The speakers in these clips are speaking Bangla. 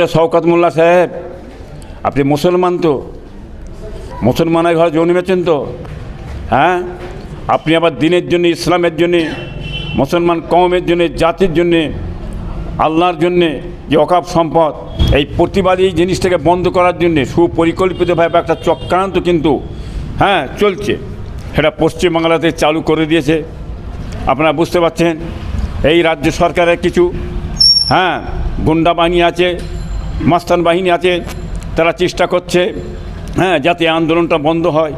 শওকত মোল্লা সাহেব, আপনি মুসলমান তো? মুসলমানের ঘরে জন্মেছেন তো? হ্যাঁ? আপনি আবার দিনের জন্য, ইসলামের জন্যে, মুসলমান কমের জন্যে, জাতির জন্যে, আল্লাহর জন্যে যে অকাপ সম্পদ, এই প্রতিবাদী জিনিসটাকে বন্ধ করার জন্যে সুপরিকল্পিতভাবে একটা চক্রান্ত কিন্তু হ্যাঁ চলছে। সেটা পশ্চিমবাংলাতে চালু করে দিয়েছে। আপনারা বুঝতে পারছেন? এই রাজ্য সরকারের কিছু হ্যাঁ গুন্ডা বাহিনী আছে মাস্তান বাহিনী আছে, তারা চেষ্টা করছে হ্যাঁ যাতে আন্দোলনটা বন্ধ হয়,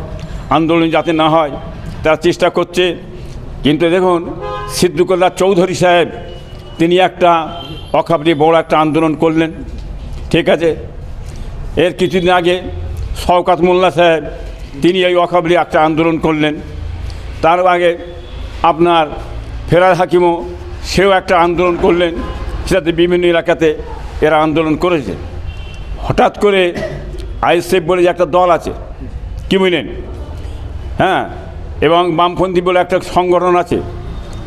আন্দোলন যাতে না হয়, তারা চেষ্টা করছে। কিন্তু দেখুন, সিদ্দুকুল্লাহ চৌধুরী সাহেব, তিনি একটা অখাবলি বড় একটা আন্দোলন করলেন, ঠিক আছে? এর কিছুদিন আগে শওকাত মোল্লা সাহেব, তিনি এই অখাবলি একটা আন্দোলন করলেন। তার আগে আপনার ফেরার হাকিমও সেও একটা আন্দোলন করলেন, সেটাতে বিভিন্ন এলাকাতে এরা আন্দোলন করেছে। হঠাৎ করে আইএসএফ বলে যে একটা দল আছে, কি বুঝলেন হ্যাঁ এবং বামপন্থী বলে একটা সংগঠন আছে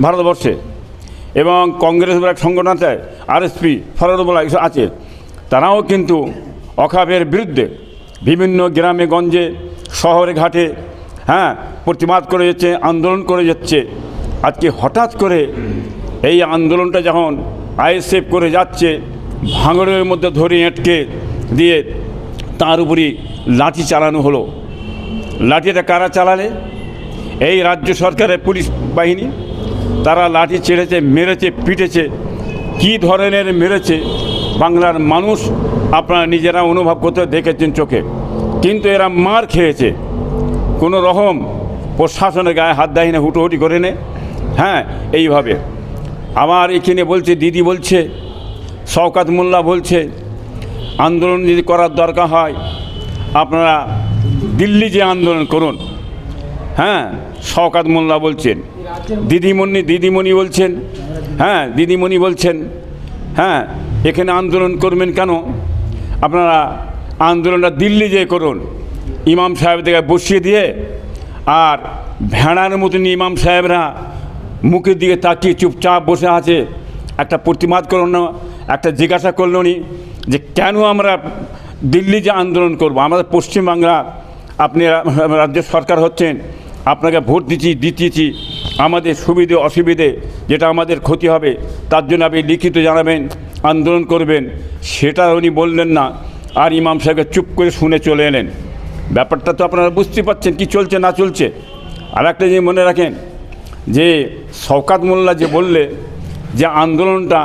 ভারতবর্ষে, এবং কংগ্রেস বলে একটা সংগঠন আছে, আরএসপি ফরওয়ার্ড বলে আছে। তারাও কিন্তু অখাবের বিরুদ্ধে বিভিন্ন গ্রামে, গঞ্জে, শহরে, ঘাটে হ্যাঁ প্রতিবাদ করে যাচ্ছে, আন্দোলন করে যাচ্ছে। আজকে হঠাৎ করে এই আন্দোলনটা যখন আইএসএফ করে যাচ্ছে ভাঙড়ের মধ্যে ধরে এঁটকে দিয়ে তার উপরই লাঠি চালানো হলো। লাঠিটা কারা চালালে? এই রাজ্য সরকারের পুলিশ বাহিনী। তারা লাঠি ছেড়েছে, মেরেছে, পিটেছে। কি ধরনের মেরেছে? বাংলার মানুষ আপনারা নিজেরা অনুভব করতে দেখেছেন চোখে। কিন্তু এরা মার খেয়েছে। কোনো রকম প্রশাসনের গায়ে হাত দেয় না হুটোহুটি করে নে হ্যাঁ এইভাবে। আমার এখানে বলছে, দিদি বলছে শওকাত মোল্লা বলছে, আন্দোলন যদি করার দরকার হয়, আপনারা দিল্লি যে আন্দোলন করুন। হ্যাঁ শওকাত মোল্লা বলছেন। দিদিমণি দিদিমণি বলছেন। হ্যাঁ দিদিমণি বলছেন। হ্যাঁ এখানে আন্দোলন করবেন কেন? আপনারা আন্দোলনটা দিল্লি যে করুন, ইমাম সাহেবদেরকে বসিয়ে দিয়ে, আর ভেড়ার মতন ইমাম সাহেবরা মুখের দিকে তাকিয়ে চুপচাপ বসে আছে, একটা প্রতিবাদ করল না। একটা জিজ্ঞাসা করল নি যে, কেন আমরা দিল্লি যে আন্দোলন করব? আমাদের পশ্চিমবাংলা আপনি রাজ্য সরকার হচ্ছেন, আপনাকে ভোট দিচ্ছি দিতেছি আমাদের সুবিধে, অসুবিধে, যেটা আমাদের ক্ষতি হবে, তার জন্য আপনি লিখিত জানাবেন, আন্দোলন করবেন। সেটা উনি বললেন না, আর ইমাম সাহেবকে চুপ করে শুনে চলে এলেন। ব্যাপারটা তো আপনারা বুঝতে পারছেন, কি চলছে, না চলছে। আর একটা জিনিস মনে রাখেন, যে শওকাত মোল্লা যে বললে যে, আন্দোলনটা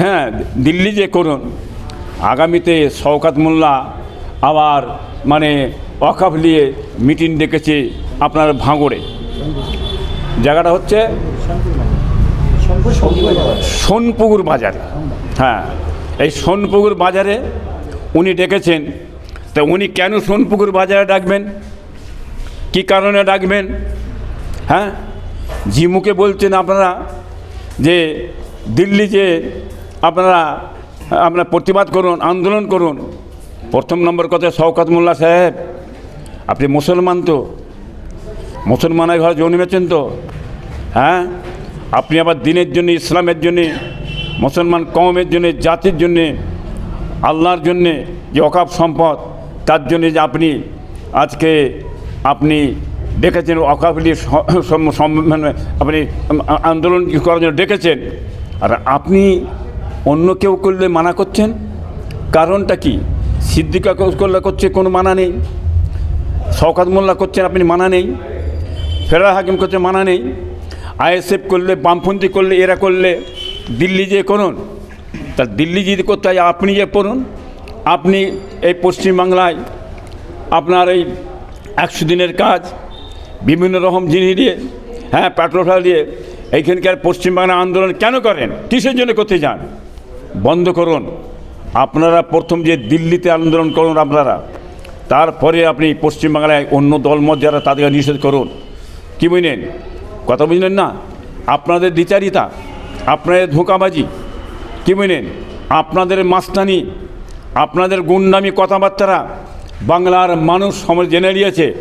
হ্যাঁ দিল্লি যে করুন, আগামীতে শওকাত মোল্লা আবার মানে অকাফ নিয়ে মিটিং ডেকেছে আপনার ভাঙড়ে। জায়গাটা হচ্ছে সোনপুকুর বাজারে। হ্যাঁ এই সোনপুকুর বাজারে উনি ডেকেছেন। তা উনি কেন সোনপুকুর বাজারে ডাকবেন? কি কারণে ডাকবেন? হ্যাঁ জি মুখে বলছেন আপনারা যে দিল্লি যে আপনারা আপনার প্রতিবাদ করুন, আন্দোলন করুন। প্রথম নম্বর কথা শওকত মোল্লা সাহেব, আপনি মুসলমান তো? মুসলমানের ঘরে জন্মেছেন তো? হ্যাঁ? আপনি আবার দিনের জন্য, ইসলামের জন্যে, মুসলমান কমের জন্যে, জাতির জন্যে, আল্লাহর জন্যে যে অকাপ সম্পদ, তার জন্যে যে আপনি আজকে আপনি ডেকেছেন অকাবলি মানে আপনি আন্দোলন করার জন্য ডেকেছেন? আর আপনি অন্য কেউ করলে মানা করছেন? কারণটা কি? সিদ্দিকা করলে করছে কোনো মানা নেই? শওকাত মোল্লা করছেন আপনি মানা নেই? ফেরার হাকিম করছে মানা নেই? আইএসএফ করলে, বামপন্থী করলে, এরা করলে, দিল্লি যে করুন, তা দিল্লি যদি করতে হয়, আপনি যে করুন, আপনি এই পশ্চিমবাংলায় আপনার এই একশো দিনের কাজ, বিভিন্ন রকম জিনিস দিয়ে হ্যাঁ পেট্রোল দিয়ে, এইখানকার পশ্চিমবাংলা আন্দোলন কেন করেন? কিসের জন্য করতে যান? বন্ধ করুন। আপনারা প্রথম যে দিল্লিতে আন্দোলন করুন আপনারা, তারপরে আপনি পশ্চিমবাংলায় অন্য দলমত যারা তাদেরকে নিষেধ করুন। কি বুঝলেন কথা বুঝলেন না? আপনাদের দ্বিচারিতা, আপনাদের ধোঁকাবাজি, কি বুঝলেন আপনাদের মাস্তানি, আপনাদের গুন্ডামি কথাবার্তারা বাংলার মানুষ সমাজ জেনে নিয়েছে।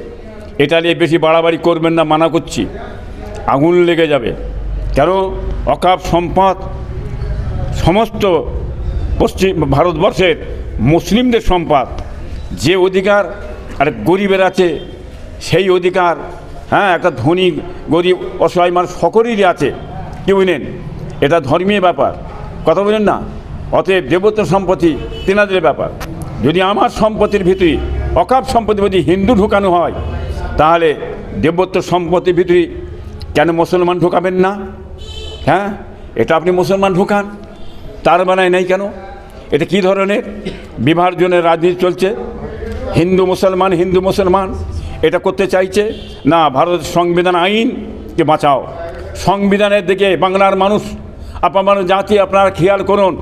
এটা নিয়ে বেশি বাড়াবাড়ি করবেন না, মানা করছি। আগুন লেগে যাবে। কেন? অকাপ সম্পদ সমস্ত পশ্চিম ভারতবর্ষের মুসলিমদের সম্পদ, যে অধিকার আর গরিবের আছে, সেই অধিকার হ্যাঁ একটা ধনী, গরিব, অসহায় মানুষ সকলেরই আছে কি বুঝলেন এটা ধর্মীয় ব্যাপার। কথা বলেন না। অতএব দেবত্ব সম্পত্তি তেনাদের ব্যাপার। যদি আমার সম্পত্তির ভিতরে, অকাপ সম্পত্তির যদি হিন্দু ঢুকানো হয়, তাহলে দেবত্ব সম্পত্তির ভিতরে কেন মুসলমান ঢুকাবেন না? হ্যাঁ এটা আপনি মুসলমান ঢুকান। তার বেলায় নেই কেন? এটা কি ধরনের বিভার্জনের রাজনীতি চলছে? হিন্দু মুসলমান হিন্দু মুসলমান, এটা করতে চাইছে? না ভারতের সংবিধান আইনকে বাঁচাও। সংবিধানের দিকে বাংলার মানুষ আপনার জাতি আপনারা খেয়াল করুন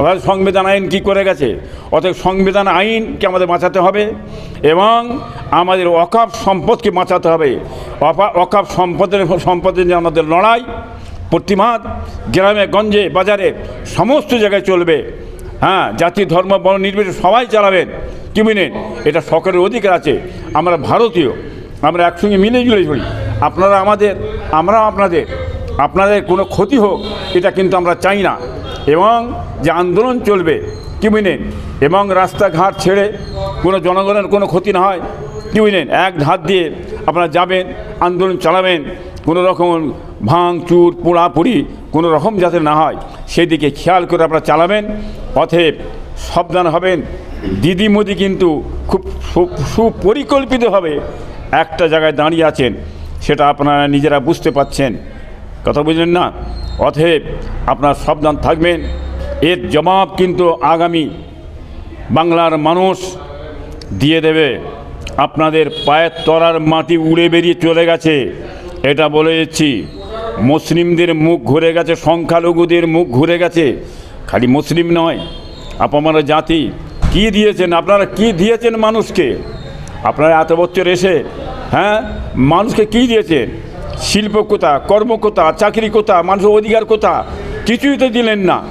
আমাদের সংবিধান আইন কি করে গেছে? অতএব সংবিধান আইনকে আমাদের বাঁচাতে হবে এবং আমাদের অকাপ সম্পদকে বাঁচাতে হবে। অকাপ সম্পদের সম্পদের যে আমাদের লড়াই প্রতিমাদ গ্রামে, গঞ্জে, বাজারে সমস্ত জায়গায় চলবে। হ্যাঁ জাতি, ধর্ম, বর্ণ নির্বিশেষে সবাই চালাবেন। কি বুঝলেন এটা সকলের অধিকার আছে। আমরা ভারতীয়, আমরা একসঙ্গে মিলে জুলে চলি। আপনারা আমাদের আমরা আপনাদের। আপনাদের কোনো ক্ষতি হোক, এটা কিন্তু আমরা চাই না। এবং যে আন্দোলন চলবে, কি বুঝলেন এবং রাস্তাঘাট ছেড়ে কোনো জনগণের কোনো ক্ষতি না হয়, কি বুঝলেন এক ধার দিয়ে আপনারা যাবেন, আন্দোলন চালাবেন, কোনো রকম ভাঙচুর, পোড়াপুড়ি কোনো রকম যাতে না হয়, সেদিকে খেয়াল করে আপনারা চালাবেন। অতএব সাবধান হবেন। দিদি মোদি কিন্তু খুব সুপরিকল্পিতভাবে একটা জায়গায় দাঁড়িয়ে আছেন, সেটা আপনারা নিজেরা বুঝতে পাচ্ছেন। কথা বুঝলেন না? অতএব আপনার সাবধান থাকবেন। এর জবাব কিন্তু আগামী বাংলার মানুষ দিয়ে দেবে। আপনাদের পায়ের তলার মাটি উড়ে বেরিয়ে চলে গেছে, এটা বলে যাচ্ছি মুসলিমদের মুখ ঘুরে গেছে, সংখ্যালঘুদের মুখ ঘুরে গেছে। খালি মুসলিম নয়, আপনারা জাতি, কি দিয়েছেন? আপনারা কি দিয়েছেন মানুষকে? আপনারা এত বছর এসে হ্যাঁ মানুষকে কি দিয়েছেন? শিল্প কোথা, কর্ম কোথা, চাকরি কোথা, মানুষের অধিকার কোথা? কিছুই তো দিলেন না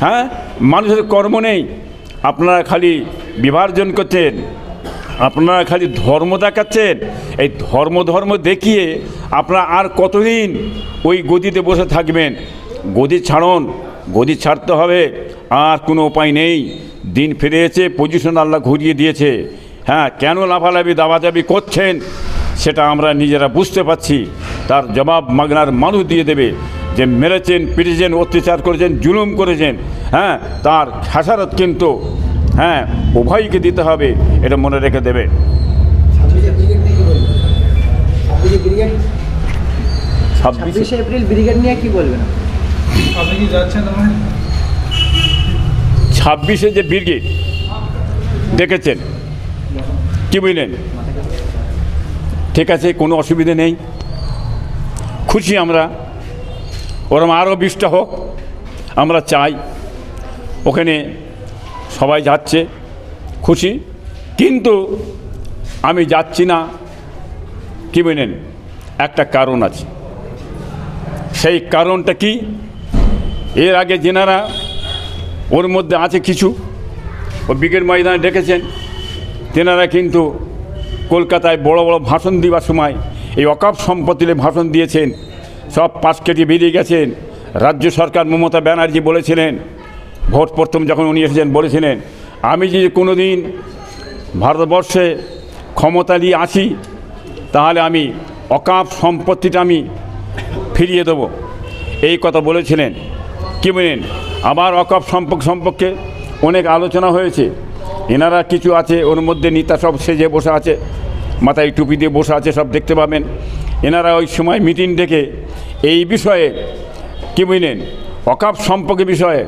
হ্যাঁ? মানুষের কর্ম নেই। আপনারা খালি বিভাজন করছেন। আপনারা খালি ধর্ম দেখাচ্ছেন, এই ধর্ম ধর্ম দেখিয়ে আপনারা আর কতদিন ওই গদিতে বসে থাকবেন? গদি ছাড়ন, গদি ছাড়তে হবে, আর কোনো উপায় নেই। দিন ফিরেছে পজিশন আল্লাহ ঘুরিয়ে দিয়েছে। হ্যাঁ কেন লাফালাফি, দাবাদাবি করছেন সেটা আমরা নিজেরা বুঝতে পারছি। তার জবাব মাগনার মানুষ দিয়ে দেবে যে মেরেছেন, পিটেছেন, অত্যাচার করেছেন, জুলুম করেছেন। হ্যাঁ তার খেসারত কিন্তু হ্যাঁ উভয়কে দিতে হবে এটা মনে রেখে দেবে। ছাব্বিশে এপ্রিল ব্রিগেড নিয়ে কি বলবেন? যে ব্রিগেড দেখেছেন? কি বুঝলেন ঠিক আছে কোনো অসুবিধে নেই। খুশি আমরা। ওরম আরও বিশটা হোক আমরা চাই। ওখানে সবাই যাচ্ছে খুশি। কিন্তু আমি যাচ্ছি না, কি বুঝলেন একটা কারণ আছে। সেই কারণটা কি? এর আগে যেনারা ওর মধ্যে আছে কিছু, ও ব্রিগেড ময়দানে ডেকেছেন। তেনারা কিন্তু কলকাতায় বড় বড় ভাষণ দেওয়ার সময় এই অকাপ সম্পত্তিতে ভাষণ দিয়েছেন। সব পাশ কেটে বেরিয়ে গেছেন। রাজ্য সরকার মমতা ব্যানার্জি বলেছিলেন ভোট প্রথম যখন উনি এসেছেন বলেছিলেন, আমি যে কোনো দিন ভারতবর্ষে ক্ষমতা নিয়ে আসি, তাহলে আমি অকাপ সম্পত্তিটা আমি ফিরিয়ে দেবো। এই কথা বলেছিলেন। কি বলেন? আবার অকাপ সম্পর্ক সম্পর্কে অনেক আলোচনা হয়েছে। এনারা কিছু আছে, ওর মধ্যে নেতা সব সেজে বসে আছে, মাথায় টুপি দিয়ে বসে আছে, সব দেখতে পাবেন। এনারা ওই সময় মিটিং ডেকে এই বিষয়ে কি বুঝলেন অকাপ সম্পর্কে বিষয়ে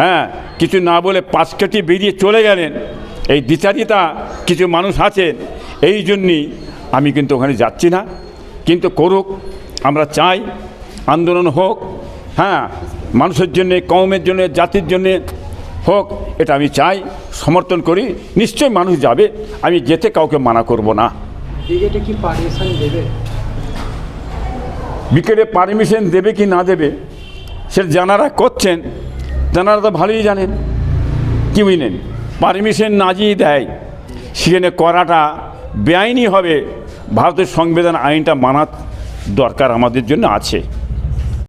হ্যাঁ কিছু না বলে পাশ কেটে বেরিয়ে চলে গেলেন। এই দ্বিচারিতা কিছু মানুষ আছেন এই জন্যই আমি কিন্তু ওখানে যাচ্ছি না। কিন্তু করুক আমরা চাই আন্দোলন হোক হ্যাঁ মানুষের জন্যে কমের জন্য জাতির জন্যে হোক এটা আমি চাই সমর্থন করি নিশ্চয়ই মানুষ যাবে আমি যেতে কাউকে মানা করব না। পারমিশন দেবে? বিকেলে পারমিশন দেবে কি না দেবে সে জানারা করছেন। জানারা তো ভালোই জানেন। কি বুঝলেন? পারমিশন না যেই দেয়। সেখানে করাটা বেআইনি হবে। ভারতের সংবিধান আইনটা মানার দরকার আমাদের জন্য আছে।